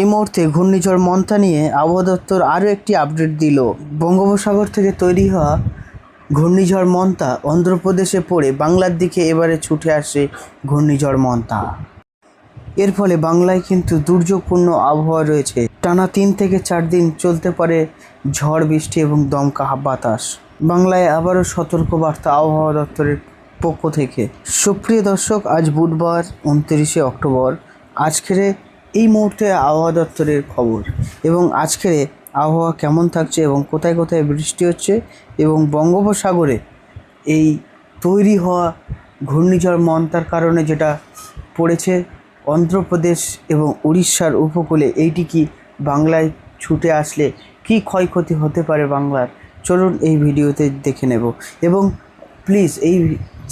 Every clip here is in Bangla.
এই মুহূর্তে ঘূর্ণিঝড় মন্থা নিয়ে আবহাওয়া দপ্তর আরও একটি আপডেট দিল। বঙ্গোপসাগর থেকে তৈরি হওয়া ঘূর্ণিঝড় মন্থা অন্ধ্রপ্রদেশে পড়ে বাংলার দিকে এবারে ছুটে আসে ঘূর্ণিঝড় মন্থা। এর ফলে বাংলায় কিন্তু দুর্যোগপূর্ণ আবহাওয়া রয়েছে। টানা তিন থেকে চার দিন চলতে পারে ঝড়, বৃষ্টি এবং দমকা বাতাস। বাংলায় আবারও সতর্কবার্তা আবহাওয়া দপ্তরের পক্ষ থেকে। সুপ্রিয় দর্শক, আজ বুধবার, উনত্রিশে অক্টোবর। আজকের এই মুহূর্তে আবহাওয়া দপ্তরের খবর। এবং আজকের আবহাওয়া কেমন থাকছে এবং কোথায় কোথায় বৃষ্টি হচ্ছে এবং বঙ্গোপসাগরে এই তৈরি হওয়া ঘূর্ণিঝড় মন্তার কারণে যেটা পড়েছে অন্ধ্রপ্রদেশ এবং উড়িষ্যার উপকূলে, এইটি কি বাংলায় ছুটে আসলে কি ক্ষয়ক্ষতি হতে পারে বাংলার? চলুন এই ভিডিওতে দেখে নেব। এবং প্লিজ এই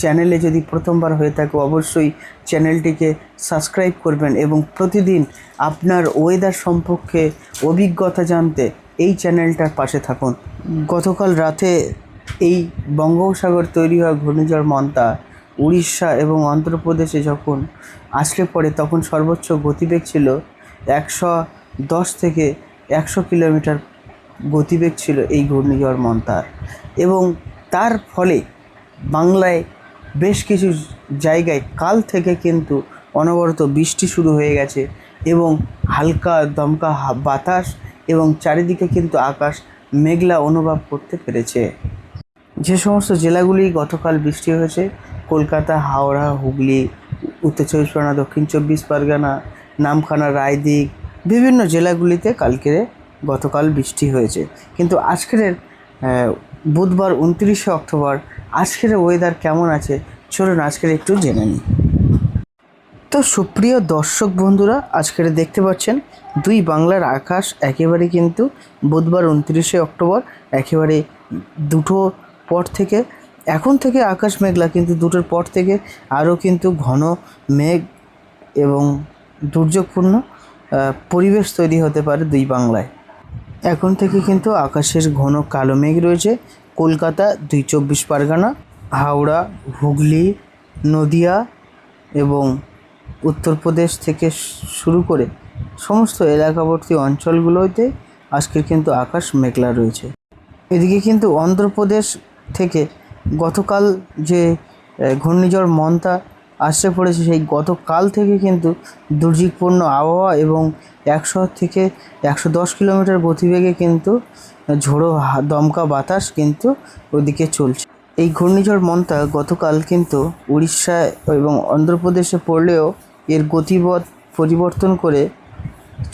চ্যানেলে যদি প্রথমবার হয়ে থাকে, অবশ্যই চ্যানেলটিকে সাবস্ক্রাইব করবেন এবং প্রতিদিন আপনার ওয়েদার সম্পর্কে অভিজ্ঞতা জানতে এই চ্যানেলটার পাশে থাকুন। গতকাল রাতে এই বঙ্গোপসাগর তৈরি হওয়া ঘূর্ণিঝড় মন্তা উড়িষ্যা এবং অন্ধ্রপ্রদেশে যখন আসলে পড়ে, তখন সর্বোচ্চ গতিবেগ ছিল একশো দশ থেকে একশো কিলোমিটার গতিবেগ ছিল এই ঘূর্ণিঝড় মন্তার। এবং তার ফলে বাংলায় বেশ কিছু জায়গায় কাল থেকে কিন্তু অনবরত বৃষ্টি শুরু হয়ে গেছে এবং হালকা দমকা বাতাস এবং চারিদিকে কিন্তু আকাশ মেঘলা অনুভব করতে পেরেছে। যে সমস্ত জেলাগুলি গতকাল বৃষ্টি হয়েছে, কলকাতা, হাওড়া, হুগলি, উত্তর চব্বিশ পরগনা, দক্ষিণ চব্বিশ পরগনা, নামখানা রায়দিক বিভিন্ন জেলাগুলিতে কালকে গতকাল বৃষ্টি হয়েছে। কিন্তু আজকের বুধবার উনত্রিশে অক্টোবর। আজকের ওয়েদার কেমন আছে? চলুন আজকের একটু জেনে নিই। তো সুপ্রিয় দর্শক বন্ধুরা, আজকের দেখতে পাচ্ছেন, দুই বাংলার আকাশ একেবারে কিন্তু বুধবার উনত্রিশে অক্টোবর, একেবারে দুটো পর থেকে, এখন থেকে আকাশ মেঘলা, কিন্তু দুটোর পর থেকে আরও কিন্তু ঘন মেঘ এবং দুর্যোগপূর্ণ পরিবেশ তৈরি হতে পারে দুই বাংলায়। এখন থেকে কিন্তু আকাশের ঘন কালো মেঘ রয়েছে। কলকাতা, দুই চব্বিশ পরগনা, হাওড়া, হুগলি, নদিয়া এবং উত্তরপ্রদেশ থেকে শুরু করে সমস্ত এলাকাবর্তী অঞ্চলগুলোতে আজকের কিন্তু আকাশ মেঘলা রয়েছে। এদিকে কিন্তু অন্ধ্রপ্রদেশ থেকে গতকাল যে ঘূর্ণিঝড় মন্তা আসতে পড়েছে সেই গতকাল থেকে কিন্তু দুর্যোগপূর্ণ আবহাওয়া এবং একশো থেকে একশো দশ কিলোমিটার গতিবেগে কিন্তু ঝোড়ো দমকা বাতাস কিন্তু ওদিকে চলছে। এই ঘূর্ণিঝড় মন্তা গতকাল কিন্তু উড়িষ্যা এবং অন্ধ্রপ্রদেশে পড়লেও এর গতিপথ পরিবর্তন করে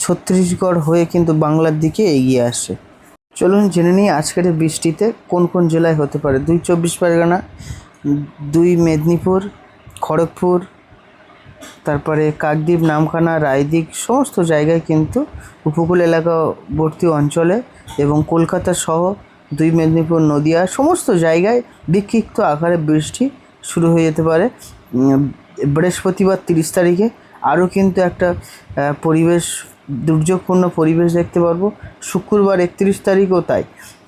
ছত্তিশগড় হয়ে কিন্তু বাংলার দিকে এগিয়ে আসছে। চলুন জেনে নিই আজকের বৃষ্টিতে কোন কোন জেলায় হতে পারে। দুই চব্বিশ পরগনা, দুই মেদিনীপুর খড়গপুর, তারপরে কাকদ্বীপ, নামখানা রায়দিক সমস্ত জায়গায় কিন্তু উপকূল এলাকাবর্তী অঞ্চলে এবং কলকাতা সহ দুই মেদিনীপুর, নদিয়া সমস্ত জায়গায় বিক্ষিপ্ত আকারে বৃষ্টি শুরু হয়ে যেতে পারে। বৃহস্পতিবার তিরিশ তারিখে আরও কিন্তু একটা পরিবেশ, দুর্যোগপূর্ণ পরিবেশ দেখতে পারব। শুক্রবার একত্রিশ তারিখও তাই।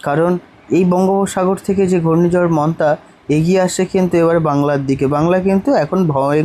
কারণ এই বঙ্গোপসাগর থেকে যে ঘূর্ণিঝড় মন্তা এগিয়ে আসছে কিন্তু এবারে বাংলার দিকে। বাংলা কিন্তু এখন ভয়